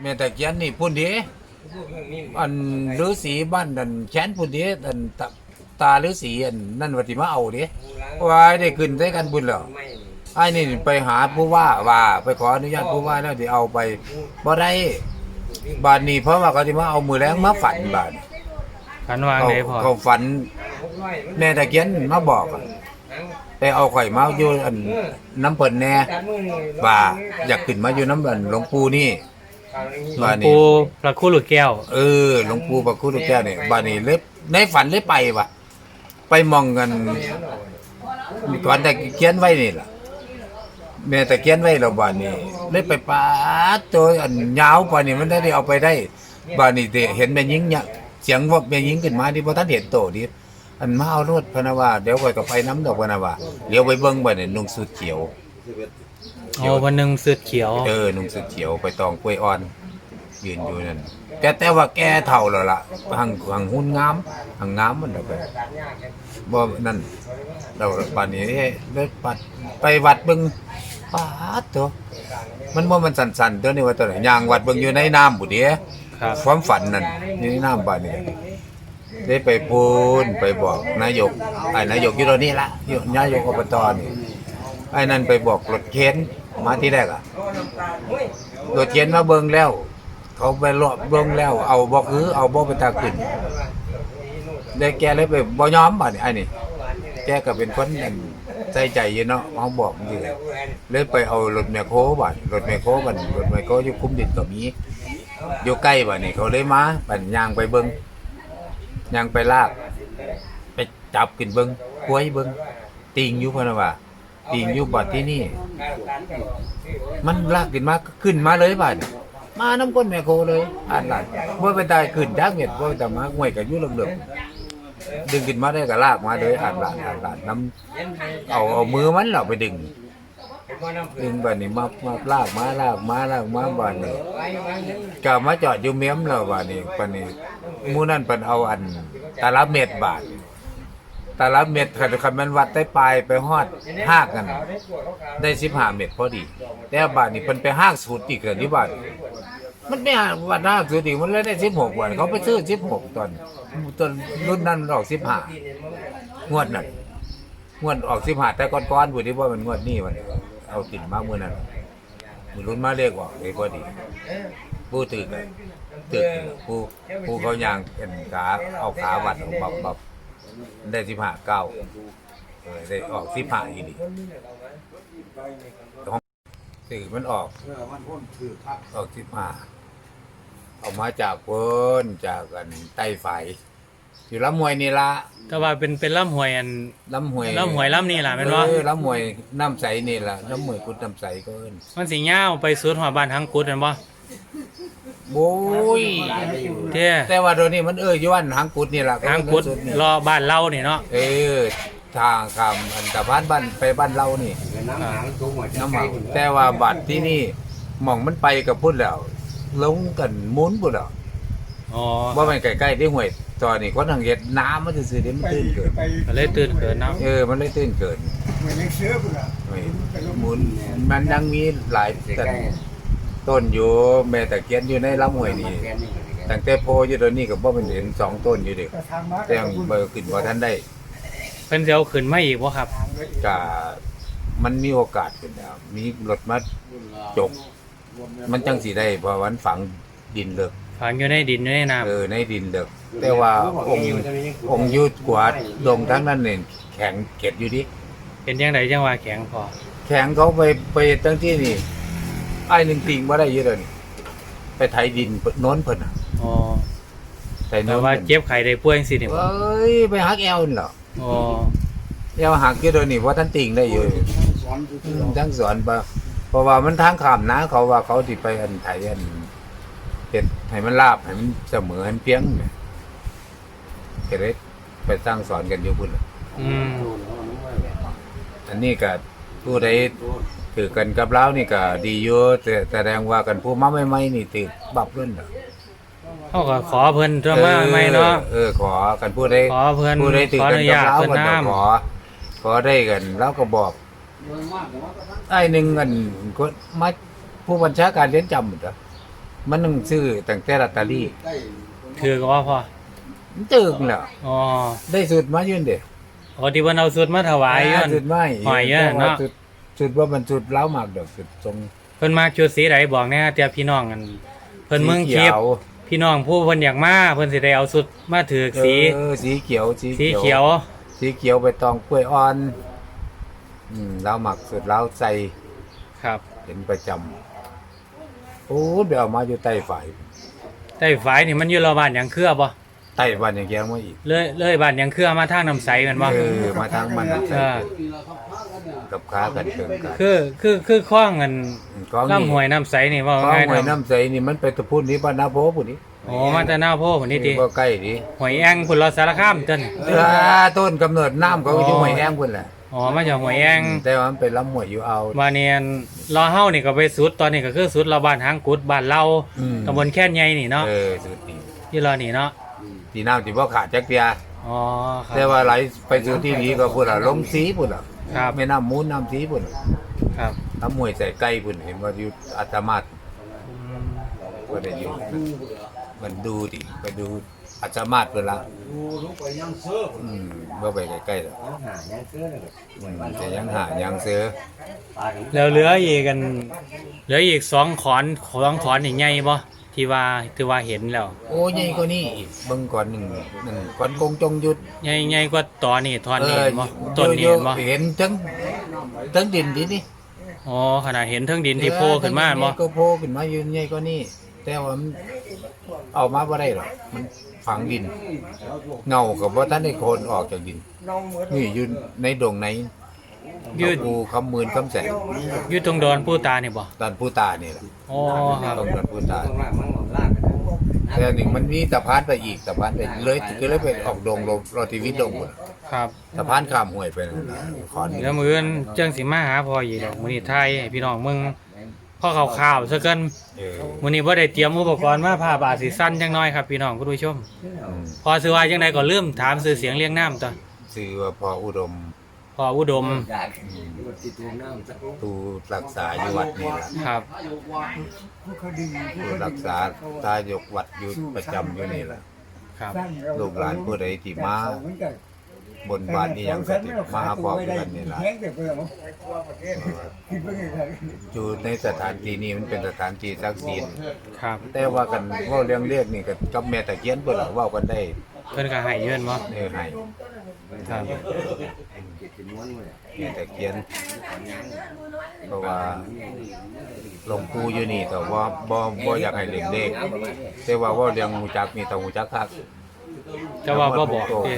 แม่ตะเคียนนี่พุ่นดีอันฤาษีบ้านนั่นแขนพุ่นดีอันตาตาฤาษีอันนั่นว่าสิมาเอาดิว่าได้ขึ้นได้กันบุญแล้วไอ้นี่ไปหาผู้ว่าว่าไปขออนุญาตผู้ว่าแล้วสิเอาไปบ่ได้บาดนี้เพราะว่าเขาสิมาเอามือแรงมาฝันบาดฝันวางเขาไหนพอเขาฝันแม่ตะเคียนมาบอกอะไปเอาข่อยมาอยู่อันน้ำเปิ่นแน่ว่าอยากขึ้นมาอยู่น้ำเปิ่นหลวงปู่นี่ หลวว่างนี่ปู่พระครูหลุดแก้ว เออหลวงปู่พระคุณลูกแก้วเนี่ยบ้านนี้เลยในฝันเลยไปว่ะไปมองกันก่อนแต่เขียนไว้นี่ล่ะแม่แต่เขียนไว้เราบ้านนี้เลยไปปาดตัวอันยาวกว่านี่มันได้เอาไปได้บ้านนี้เดเห็นแม่ยิงเนี่ยเสียงว่าแม่ยิงขึ้นมาที่พอท่านเห็นโตดิอันมาเอารถพะนะว่าเดี๋ยวไปก็ไปน้ำดอกพะนะว่าเดี๋ยวไปเบิ่งบ้านนี่นุ่งสุดเขียว โอ้วันหนึ่งสืดเขียว เออนุ่งสุดเขียวไปตองกล้วยอ่อน ยืนอยู่นั่นแกแต่ว่าแกเท่าแล้วล่ะหังหังหุ่นงามหังงามมันดอกไปบ่นั่นเราป่านนี้เลิกปัดไปวัดเบิ่งปาดตัวมันบ่มันสั่นๆตัวนี้ว่าตัวไหนย่างวัดเบิ่งอยู่ในน้ำบุเดีย ครับ ความฝันนั่นอยู่ในน้ำบ้านนี้ได้ไปพูนไปบอกนายกไอ้นายกอยู่ตรงนี้ละอยู่นายกอบตนี่ไอ้นั่นไปบอกรถเข็น มาที่แรกอะรถเข็นมาเบิ่งแล้ว เขาไปรอบเบิ่งแล้ว เอาบ่คือ เอาบ่ไปตาขึ้นได้แกเลยไปบ่ยอมบัดนี้ไอ้นี่แกก็เป็นคนนั่นใจใจอยู่เนาะเขาบอกมันอยู่เลยไปเอารถแมคโครบัดรถแมคโครบัดรถแมคโครอยู่คุ้มดินก็มีอยู่ใกล้บัดนี่เขาเลยมาบัดย่างไปเบิ่งย่างไปลาก ไปจับขึ้นเบิ่งควยเบิ่งติงอยู่เพิ่นน่ะว่า ติงอยู่บัดที่นี่ มันลากขึ้นมาขึ้นมาเลยบัดมาน้ำก้นแมคโคเลยอ่านหลานว่าไปตายขึ้นจักเม็ดว่าแต่มาห่วยกับยุ่เรื่องๆดึงขึ้นมาได้ก็ลากมาเลยอ่านหลานอ่านหลานน้ำเอาเอามือมันเราไปดึงดึงบัดนี้มามาลากมาลากมาลากมาบัดนี้กลับมาจอดอยู่เมียมแล้วบัดนี้บัดนี้มูนั่นเพิ่นเอาอันตาละเม็ดบาท ตาละเม็ดคันคันมันวัดได้ปลายไปฮอดห้ากัน ได้15เม็ดพอดี แต่บาทนี้เพิ่นไปห้างสูตรอีกเกินที่บาทมันไม่วัดห้างสูตรอีกมันเลยได้16วันเขาไปซื้อ16ตอนตอนรุ่นนั้นมันออก15งวดนั้นงวดออก15แต่ก่อนๆผู้ที่ว่ามันงวดนี้มันเอาติดมามื้อนั้นมือรุ่นมาเลขออกเลยพอดีผู้ตึกตึกผู้ผู้เขายางเป็นขาเอาขาวัดของบับบับ ได้15เก้าเออได้ออก15อีนี่สื่อมันออกออกสิบห้าออกมาจากเพิ่นจากกันใต้ไฟอยู่ลำมวยนี่ละแต่ว่าเป็นเป็นล่ำหวยอันลำหวยล่ำหวยล่ำนี่ล่ะแม่นบ่เออลำมวยน้ำใสนี่ละลำมวยกุดน้ำใสก็เอิ้นมันสิยาวไปสุดหัวบ้านทั้งกุดแม่นบ่ โอ้ยเด้แต่ว่าโดยวนี้มันเอออยู่อันหางกุดนี่ละทางกุดสุนี่รอบ้านเรานี่เนาะเออทางคำอันตะพานบ้านไปบ้านเรานี่น้ำหมักแต่ว่าบัตรที่นี่หม่องมันไปกับพุ่นแล้วลงกันหมุนพุ่นแล้วอ๋อว่ามันใกล้ๆได้ห่วยตอนนี้คนทางเฮ็ดน้ำมันซื่อๆเดี๋ยวมันตื้นเกินก็เลยตื่นเกินเนาะเออมันเลยตื้นเกินเหมือนยังเชื้อพุ่นอะเฮ้ยหมุนมันยังมีหลายต้น ต้นอยู่แม่ตะเคียนอยู่ในลำห้วยนี่ตั้งแต่โพอยู่ตอนนี้ก็บ่เป็นเห็นสองต้นอยู่เด็กแต่ทางมาแต่ยังเบอร์ขึ้นว่าท่านได้เพิ่นสิเอาขึ้นมาอีกบ่ครับกะมันมีโอกาสขึ้นแล้วมีรถมาจก มันจังสิได้เพราะวันฝังดินเลิกฝังอยู่ในดินอยู่ในน้ำเออในดินเลิกแต่ว่าองค์องค์ยุดกวาดดงทั้งนั้นเนี่ยแข็งเก็ดอยู่ดิเป็นจังไดจังว่าแข็งพอ แข็งเขาไปไปตั้งที่นี่ ไอ้หนึ่งติงมาได้เยอะเลยนี่ไปไถดินโน้นเพิ่นน่ะอ๋อไถแต่โน้นว่าเพิ่นเจ็บไข้ได้ป่วยจังซี่นี่บ่เอ้ยไปหักแอวนี่เหรออ๋อแอวหักเยอะเลยนี่ว่าท่านติงได้อยู่อืมทั้งสอนปะเพราะว่ามันทางขามนะ เขาว่าเขาที่ไปอันไถอันเห็ดให้มันลาบให้มันเสมอให้มันเพียงเนี่ยก็เลยไปสร้างสอนกันอยู่พุ่นน่ะอืมอันนี้ก็ผู้ใด ถือกันกับเรานี่ก็ดีอยู่แต่แสดงว่ากันผู้มาใหม่ๆนี่ติดบับเล่นเหรอเฮาก็ขอเพิ่นตัวมาใหม่เนาะเออขอกันผู้ใดขอเพิ่นผู้ใดถือขออกันนุกับญาตเราเพิ่นกันก็น้ำขอขอได้กันแล้วก็บอกไอ้หนึ่งอันก็มาผู้บัญชาการเรียนจำหมดเหรอมันต้องซื้อตั้งแต่ลอตเตอรี่ถือก็ว่าพ่อมันตึกแล้วอ๋อได้สุดมายื่นเด้อ๋อที่เพิ่นเอาสุดมาถวายย้อนสุดไม่หอยเยอะเนาะสุด สุดว่ามันสุดเล้ามากดอกสุดทรงเพิ่นมาชุดสีใดบอกแน่เตียพี่น้องกัน เพิ่นเมืองคลิปสีขียวพี่น้องผู้เพิ่นอยากมาเพิ่นสิได้เอาสุดมาถือกสีเออสีเขียวสีสีเขียว สีเขียวใบตองกล้วยอ่อนอืมเล้าหมักสุดเล้าใจครับเห็นประจำโอ้เดี๋ยวเอามาอยู่ใต้ฝ่ายใต้ฝายนี่มันอยู่รอบบ้านหยังเครือบ่ใต้วันอย่างเงี้ยมาอีก เลยเลยบ้านหยังเครือมาทางน้ำใสแม่นบ่เออมาทางมันเออ กับค้ากันเชิงกันคือคือคือคล้องกันของลำห้วยน้ำใสนี่ว่าของง่ายหวยๆน้ำใสนี่มันไปตะพูนนี้บ้านนาโพปุ่นนี้โอ้มาแต่หน้าโพพุ่นนี่ติก็ใกล้ดิหวยแองพุ่นเราสารคามจนเออต้นกำเนิดน้ำเขาก็อยู่หวยแอมพุ่นแหละอ๋อมาจากหวยแองแต่ว่ามันเป็นลำหวยอยู่เอามาเนียนรอเฮานี่ก็ไปสุดตอนนี้ก็คือสุดเราบ้านหางกุดบ้านเราอืมตำบลแค่นใหญ่นี่เนาะเออสุดดีที่รอนี่เนาะที่น้ำที่บ่ขาดจักเดียอ๋อครับแต่ว่าไหลไปสู่ที่นี้ก็พุ่นละลงสีพุ่นละ ครับ แม่น้ำมูลน้ำสีพุ่นล่ะครับน้ำมวยใส่ไก่พุ่นเห็นว่าอยู่อัตมาตอืมก็ได้อยู่มันดูดิไปดูอัตมาตพุ่นละอืมบ่ไปใกล้ๆหรอกอืมแต่ยังหายังเสือแล้วเหลืออีกกัน เหลืออีกสองขอนสองขอนนี่ใหญ่บ่ ที่ว่าที่ว่าเห็นแล้วโอ้ใหญ่กว่านี้อีกเบิ่งก่อนหนึ่งหนึ่งก่อนกงจงหยุดใหญ่ใหญ่กว่าตอนนี้ทอนนี้เออเห็นบ่ต้นนี้เยเห็อะนบ่ๆเห็นทั้งทั้งดินดินี่อ๋อขนาดเห็นเทั้งดินที่โผล่ขึ้นมาบ่ก็โผล่ขึ้นมายืนใหญ่กว่านี้แต่ว่ามันเอามาบ่ได้หรอกมันฝังดิน เงากับว่าท่านได้โคนออกจากดินนี่อยู่ในดงไหน อยู่กูคำมืนคำแสงอยู่ตรงดอนผู้ตานี่บ่ตอนผู้ตานี่แหละอ๋อครับ ตรงดอนผู้ตาแต่หนึ่งมันมีสะพานไปอีกสะพานไปเลยก็เลยไปออกดงลงรอทีวิตดงหมดครับ สะพานข้ามห้วยไปนั่นน่ะขอนแล้วมื้ออื่นจังสิมาหาพ่ออีกดอกมื้อนี้ไทยให้พี่น้องมึงพ่อข่าวๆซะเกินเออมื้อนี้บ่ได้เตรียมอุปกรณ์มาผ้าบาดสิสั้นจังน้อยครับพี่น้องคุณผู้ชม อืมพอซื้อว่าจังไดก็ลืมถามซื้อเสียงเรียงน้ำตัวชื่อว่าพออุดมพ ออุดมตูรักษาอยู่วัดนี่แหละครับตูรักษาตายกวัดอยู่ประจำอยู่นี่แหละครับ ลูกหลานผู้ใดที่มาบนบานนี่ยังก็ติมาหาพ่อกันนี่ล่ะอยู่ในสถานที่นี้มันเป็นสถานที่ศักดิ์สิทธิ์ครับแต่ว่ากันเว้าเรื่องเรียกนี่ก็กับแม่ตะเคียนเพิ่นล่ะเว้ากันได้เพิ่นก็ให้เยินบ่ เออให้ ครับ แม่ตะเคียน เพราะว่าหลวงปู่อยู่นี่แต่ว่าบ่บ่อยากให้เล่นเลขแต่ว่าเว้าเรื่องฮู้จักนี่ต้องฮู้จักคักจะว่าบ่บอกเด้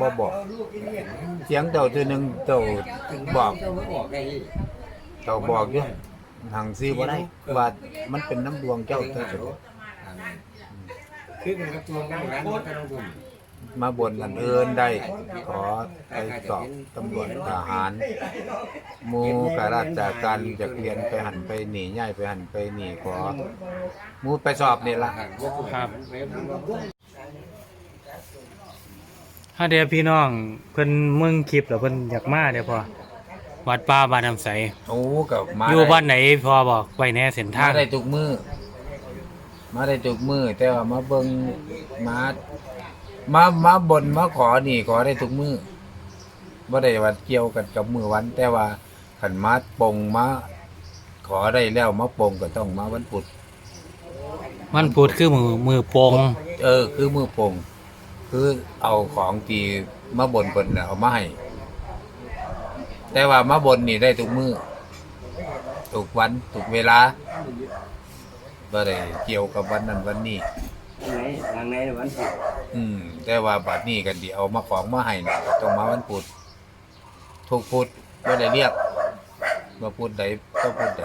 บ่บอก เสียงเจ้าตัวหนึงเจ้าบอกเจ้าบอกอยู่ทางซีบ่ได้ว่ามันเป็นน้ำดวงเจ้าเท่านั้น มาบนอันเอินได้ ขอไปสอบตำรวจทหารหมูกราชการจากเรียนไปหันไปหนีย่ายไปหันไปหนีขอหมูไปสอบนี่ละครับถ้าเดี๋ยวพี่น้องเพิ่นมึงคลิปแล้วเพิ่นอยากมาเดี๋ยวพอวัดป่าบ้านน้ำใสโอ้กับมาอยู่ได้บ้านไหนพอบอกไว้แน่เส้นทามางได้ทุกมือมาได้ทุกมือแต่ว่ามาเบิ่งมา มามาบนมาขอนี่ขอได้ทุกมือบ่ได้ว่าเกี่ยวกันกับมือวัน แต่ว่าขันมาปงมาขอได้แล้วมาปงก็ต้องมาวันพุธมันพูดคือมือมือโปงเออ คือมือปงคือเอาของที่มาบนเพิ่นน่ะเอามาให้แต่ว่ามาบนนี่ได้ทุกมือทุกวันทุกเวลาบ่ได้เกี่ยวกับวันนั้นวันนี้ ทางไหนวันศุกร์อืม แต่ว่าบัดนี้กันดีเอามาของมาให้นะก็ต้องมาวันพุธทุกพุธบ่ได้เรียกว่าพุธใดก็พุธใด